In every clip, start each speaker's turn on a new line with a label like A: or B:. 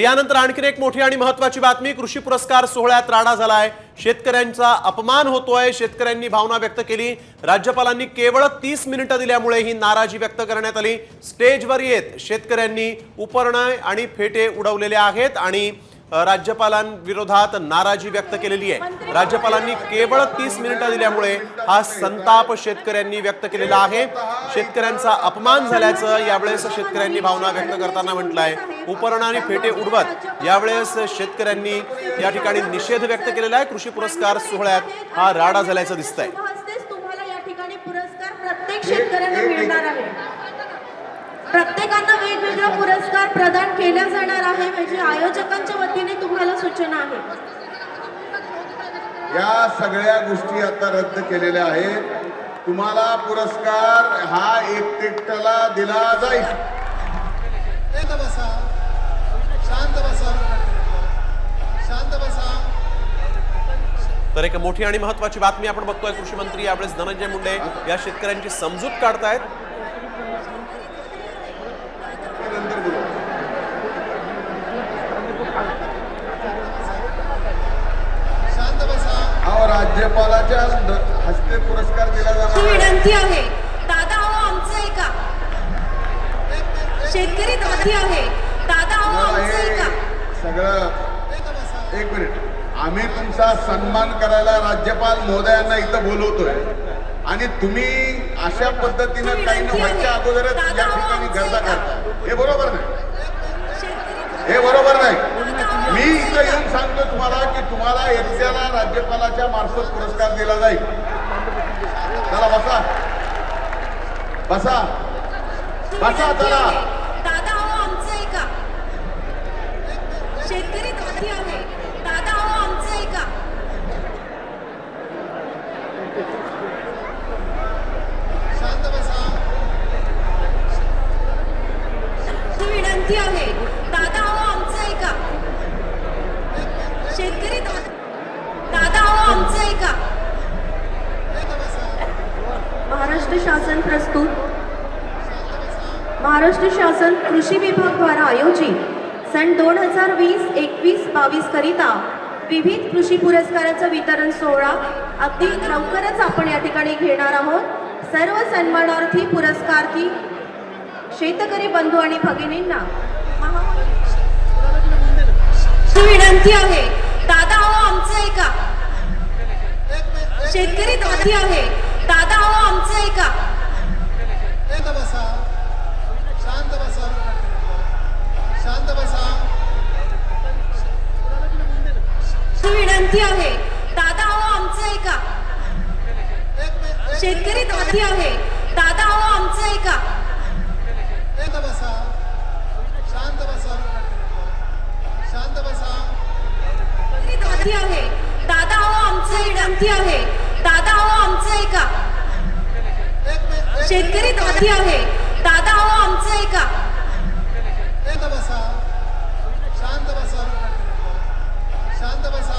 A: यानंतर आणखीन एक मोठी आणि महत्वाची बातमी कृषी पुरस्कार सोहळ्यात राडा झालाय. शेतकऱ्यांचा अपमान होतोय शेतकऱ्यांनी भावना व्यक्त केली. राज्यपालांनी केवळ तीस मिनिटं दिल्यामुळे ही नाराजी व्यक्त करण्यात आली. स्टेजवर येत शेतकऱ्यांनी उपरणय आणि फेटे उडवलेले आहेत आणि राज्यपालांविरोधात नाराजी व्यक्त केलेली आहे. राज्यपालांनी केवळ तीस मिनिटं दिल्यामुळे हा संताप शेतकऱ्यांनी व्यक्त केलेला आहे. शेतकऱ्यांचा अपमान झाल्याचं यावेळेस शेतकऱ्यांनी भावना व्यक्त करताना म्हटलं आहे उपरण आणि फेटे उडवत यावेळेस शेतकऱ्यांनी या ठिकाणी निषेध व्यक्त केलेला आहे. कृषी पुरस्कार सोहळ्यात हा राडा झाल्याचं दिसतंय.
B: प्रत्येक शेतकऱ्यांना मिळणार आहे. प्रत्येकांना वेगवेगळा पुरस्कार प्रदान केला जाणार आहे म्हणजे आयोजकांच्या वतीने तुम्हाला सूचना आहे.
C: या सगळ्या गोष्टी आता रद्द केलेल्या आहेत. तुम्हाला पुरस्कार हा एकटेकट्याला दिला जाईल.
D: शांत बसा. शांत बसा. शांत बसा.
A: तर एक मोठी आणि महत्वाची बातमी आपण बघतोय कृषी मंत्री यावेळेस धनंजय मुंडे या शेतकऱ्यांची समजूत काढतायत
C: नंतर बोलू
D: शांत बसा
C: अहो राज्यपालाच्या हस्ते पुरस्कार दिला
B: ही
C: जाणार.
B: विनंती आहे. दादा हो आमचं ऐका शेतकरी दादी आहे. दादा हो आमचं
C: हे
B: ऐका
C: सगळं एक मिनिट. आम्ही तुमचा सन्मान करायला राज्यपाल महोदयांना इथं बोलवतोय. आणि तुम्ही अशा पद्धतीनं काही न व्हायच्या अगोदरच या ठिकाणी गर्दा करता हे बरोबर नाही
B: शेतकरी
C: हे बरोबर नाही मी इथं येऊन सांगतो तुम्हाला एमसीला राज्यपालाच्या मार्फत पुरस्कार दिला जाईल. चला बसा. बसा. बसा चला.
B: दादा हो आमचं शेतकरी दादी आहे. दादा हो आमचं ऐका
D: शांत बसा.
B: विनंती आहे दादा हो आमचं ऐका शेतकरी दा- दादा हो आमचं ऐका महाराष्ट्र शासन प्रस्तुत. महाराष्ट्र शासन कृषी विभाग द्वारा आयोजित सन दोन हजार वीस एकवीस बावीस करिता विविध कृषी पुरस्काराचं वितरण सोहळा अगदी लवकरच आपण या ठिकाणी घेणार आहोत. सर्व सन्मानार्थी पुरस्कार्थी शेतकरी बंधू आणि भगिनींना ही विनंती आहे. दादा हो आमचं ऐका शेतकरी दादी आहे. दादा हो आमचं
D: शांत बसा शांत बसा शांत बसा
B: विनंती आहे दादा हो आमचं ऐका शेतकरी दादी आहे दादा हो आमचं ऐका
D: शांत बसा शांत बसा शांत बसा
B: शेतकरी दादी आहे दादा हो आमचं विनंती आहे दादा हो आमचं ऐका शेतकरी दादी आहे. दादा हो आमचं
D: शांत बसा. शांत बसा. शांत बसा.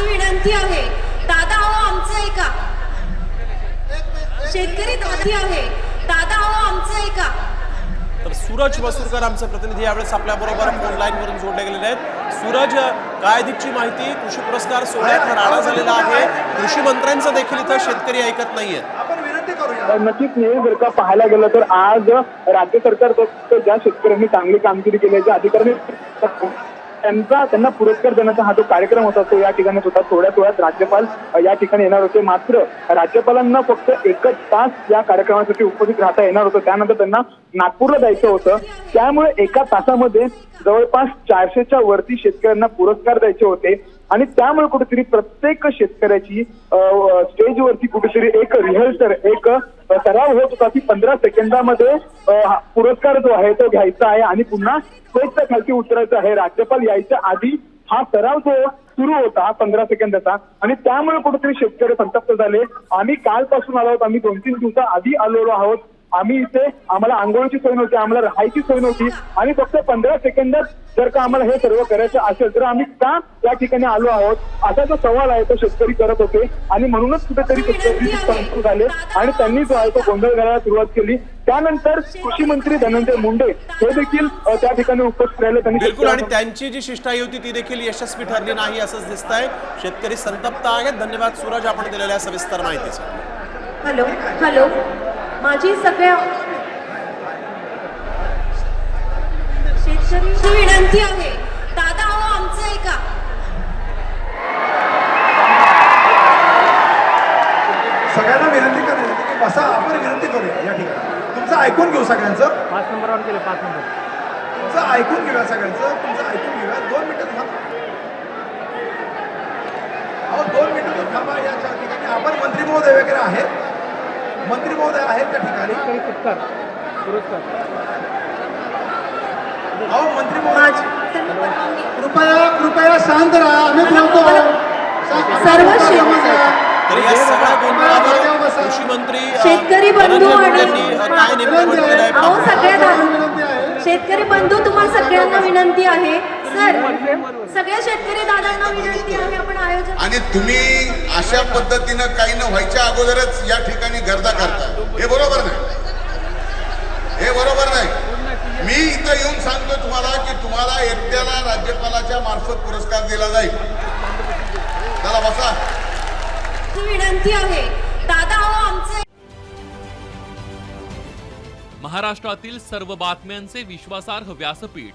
B: विनंती आहे. दादा हो आमचं ऐका शेतकरी दादी आहे. दादा हो आमचं ऐका
A: तर सूरज वसुरकर आमचे प्रतिनिधी यावेळेस आपल्या बरोबर फोन जोडले गेलेले आहेत. सूरज काय अधिकची माहिती कृषी पुरस्कार सोहळ्यात हा राडा झालेला आहे. कृषी मंत्र्यांचं देखील इथं शेतकरी ऐकत नाहीयेत.
E: नक्कीच नाही जर का पाहायला गेलं तर आज राज्य सरकार ज्या शेतकऱ्यांनी चांगली कामगिरी केल्याच्या अधिकाऱ्यांनी त्यांचा त्यांना पुरस्कार देण्याचा हा जो कार्यक्रम होता तो या ठिकाणी होता थोड्याच थोड्यात राज्यपाल या ठिकाणी येणार होते. मात्र राज्यपालांना फक्त एकच तास या कार्यक्रमासाठी उपस्थित राहता येणार होतं. त्यानंतर त्यांना नागपूरला जायचं होतं. त्यामुळे एका तासामध्ये जवळपास चारशेच्या वरती शेतकऱ्यांना पुरस्कार द्यायचे होते. आणि त्यामुळे कुठेतरी प्रत्येक शेतकऱ्याची स्टेजवरती कुठेतरी एक रिहर्सल एक सराव होत होता की पंधरा सेकंदामध्ये पुरस्कार जो आहे तो घ्यायचा आहे. आणि पुन्हा स्टेजच्या खालती उतरायचं आहे. राज्यपाल यायच्या आधी हा सराव जो सुरू होता हा पंधरा सेकंदाचा आणि त्यामुळे कुठेतरी शेतकरी संतप्त झाले. आम्ही कालपासून आलो आहोत. आम्ही दोन तीन दिवसा आधी आलेलो आहोत. आम्ही इथे आम्हाला आंघोळीची सोय नव्हती आम्हाला राहायची सोय नव्हती. आणि फक्त पंधरा सेकंदात जर का आम्हाला हे सर्व करायचं असेल तर आम्ही का या ठिकाणी आलो आहोत? असा जो सवाल आहे तो शेतकरी करत होते. आणि म्हणूनच कुठेतरी शेतकरी झाले. आणि त्यांनी जो आहे तो गोंधळ घालायला सुरुवात केली. त्यानंतर कृषी मंत्री धनंजय मुंडे हे देखील त्या ठिकाणी उपस्थित राहिले. त्यांनी
A: बिलकुल आणि त्यांची जी शिष्टाई होती ती देखील यशस्वी ठरली नाही असंच दिसत आहे शेतकरी संतप्त आहेत. धन्यवाद सूरज आपण दिलेल्या सविस्तर माहितीसाठी.
B: Hello hello. माझी सगळ्या शेतकरी विनंती आहे. दादा अहो आमचं ऐका
D: सगळ्यांना विनंती करायची की बसा आपण विनंती करूया. या ठिकाणी. तुमचं ऐकून घेऊ सगळ्यांचं.
E: पाच नंबरवर गेले पाच नंबर.
D: तुमचं ऐकून घेऊया सगळ्यांचं. तुमचं ऐकून घेऊया. दोन मिनिटं थांबा. अहो दोन मिनिटं थांबा. या ठिकाणी आपण मंत्री महोदय वगैरे आहेत. मंत्री महोदय आहेत त्या ठिकाणी. अहो मंत्री महोदय. कृपया कृपया शांत राहा. आम्ही बोलतो
B: सर्व शेतकरी
A: तर या सगळ्या गोंधळावर कृषी मंत्री अ,
B: शेतकरी बंधू आणि-
A: काय नेमकं म्हटलेलं आहे?
B: अहो. सगळ्या शेतकरी बंधू तुम्हाला सगळ्यांना विनंती आहे. सर सगळ्या शेतकरी दादांना विनंती आहे आपण आयोजन
C: आणि तुम्ही अशा पद्धतीनं काही न व्हायच्या अगोदरच या ठिकाणी गर्दा करता हे बरोबर नाही. हे बरोबर नाही. मी इथं येऊन सांगतो तुम्हाला की तुम्हाला एकट्याला राज्यपालाच्या मार्फत पुरस्कार दिला जाईल. चला बसा.
B: विनंती आहे. दादा आमचं
F: महाराष्ट्रातील सर्व बातम्यांचे विश्वासार्ह व्यासपीठ.